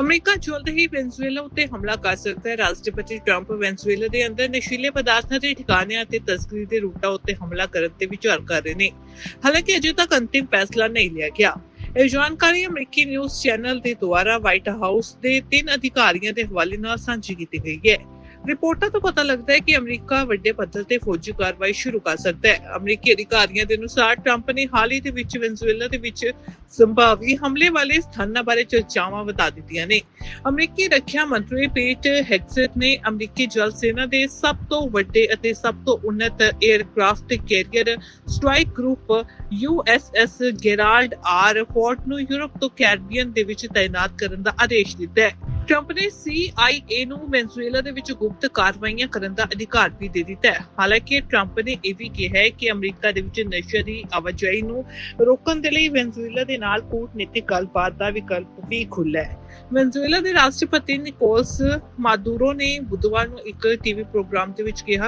America ਜਲਦ ਹੀ Venezuela ਉੱਤੇ ਹਮਲਾ ਕਰ ਸਕਦਾ ਹੈ। ਰਾਸ਼ਟਰਪਤੀ ਟਰੰਪ ਵੈਨਜ਼ੂਏਲਾ ਦੇ ਅੰਦਰ ਨਸ਼ੀਲੇ ਪਦਾਰਥਾਂ ਦੇ ਠਿਕਾਣਿਆਂ ਤੇ ਤਸਕਰੀ ਦੇ ਰੂਟਾਂ ਉੱਤੇ ਹਮਲਾ ਕਰਨ ਤੇ ਵਿਚਾਰ ਕਰ ਰਹੇ ਨੇ। ਹਾਲਾਂਕਿ ਅਜੇ ਤੱਕ ਅੰਤਿਮ ਫੈਸਲਾ ਨਹੀਂ ਲਿਆ ਗਿਆ। ਇਹ ਜਾਣਕਾਰੀ ਅਮਰੀਕੀ ਨਿਊਜ਼ ਚੈਨਲ ਦੇ ਦੁਆਰਾ ਵਾਈਟ ਹਾਊਸ ਦੇ ਤਿੰਨ ਅਧਿਕਾਰੀਆਂ ਦੇ ਹਵਾਲੇ ਨਾਲ ਸਾਂਝੀ ਕੀਤੀ ਗਈ ਹੈ। ਰਿਪੋਰਟਾਂ ਤੋਂ ਪਤਾ ਲੱਗਦਾ ਹੈ ਕਿ ਅਮਰੀਕਾ ਵੱਡੇ ਪੱਧਰ ਤੇ ਫੌਜੀ ਕਾਰਵਾਈ ਸ਼ੁਰੂ ਕਰ ਸਕਦਾ ਹੈ। ਅਮਰੀਕੀ ਅਧਿਕਾਰੀਆਂ ਦੇ ਅਨੁਸਾਰ ਟਰੰਪ ਨੇ ਹਾਲ ਹੀ ਦੇ ਵਿੱਚ ਵੈਨਜ਼ੂਏਲਾ ਦੇ ਵਿੱਚ ਸੰਭਾਵੀ ਹਮਲੇ ਵਾਲੇ ਸਥਾਨਾਂ ਬਾਰੇ ਚਰਚਾਵਾਂ ਵਧਾ ਦਿੱਤੀਆਂ ਨੇ। ਅਮਰੀਕੀ ਰੱਖਿਆ ਮੰਤਰੀ ਪੀਟ ਹੈਗਸਟ ਨੇ ਅਮਰੀਕੀ ਜਲ ਸੈਨਾ ਦੇ ਸਭ ਤੋਂ ਵੱਡੇ ਅਤੇ ਸਭ ਤੋਂ ਉੱਨਤ aircraft carrier strike group USS Gerald R Ford ਨੂੰ ਯੂਰਪ ਤੋਂ ਕੈਰੀਬੀਅਨ ਦੇ ਵਿੱਚ ਤਾਇਨਾਤ ਕਰਨ ਦਾ ਆਦੇਸ਼ ਦਿੱਤਾ ਹੈ। ਟਰੰਪ ਨੇ CIA ਨੂੰ ਵੈਨਜ਼ੂਏਲਾ ਦੇ ਵਿੱਚ ਗੁਪਤ ਕਾਰਵਾਈਆਂ ਕਰਨ ਦਾ ਅਧਿਕਾਰ ਵੀ ਦੇ ਦਿੱਤਾ ਹੈ। ਹਾਲਾਂਕਿ ਟਰੰਪ ਨੇ ਇਹ ਵੀ ਕਿਹਾ ਹੈ ਕਿ ਅਮਰੀਕਾ ਦੇ ਵਿੱਚ ਨਸ਼ੇ ਦੀ ਆਵਾਜਾਈ ਨੂੰ ਰੋਕਣ ਦੇ ਲਈ ਵੈਨਜ਼ੂਏਲਾ ਦੇ ਨਾਲ ਕੂਟਨੀਤਿਕ ਗੱਲਬਾਤ ਦਾ ਵਿਕਲਪ ਵੀ ਖੁੱਲ੍ਹਾ ਹੈ। ਵੈਨਜ਼ੂਏਲਾ ਦੇ ਰਾਸ਼ਟਰਪਤੀ ਨਿਕੋਲਸ ਮਾਦੂਰੋ ਨੇ ਬੁੱਧਵਾਰ ਨੂੰ ਇੱਕ ਟੀਵੀ ਪ੍ਰੋਗਰਾਮ ਦੇ ਵਿੱਚ ਕਿਹਾ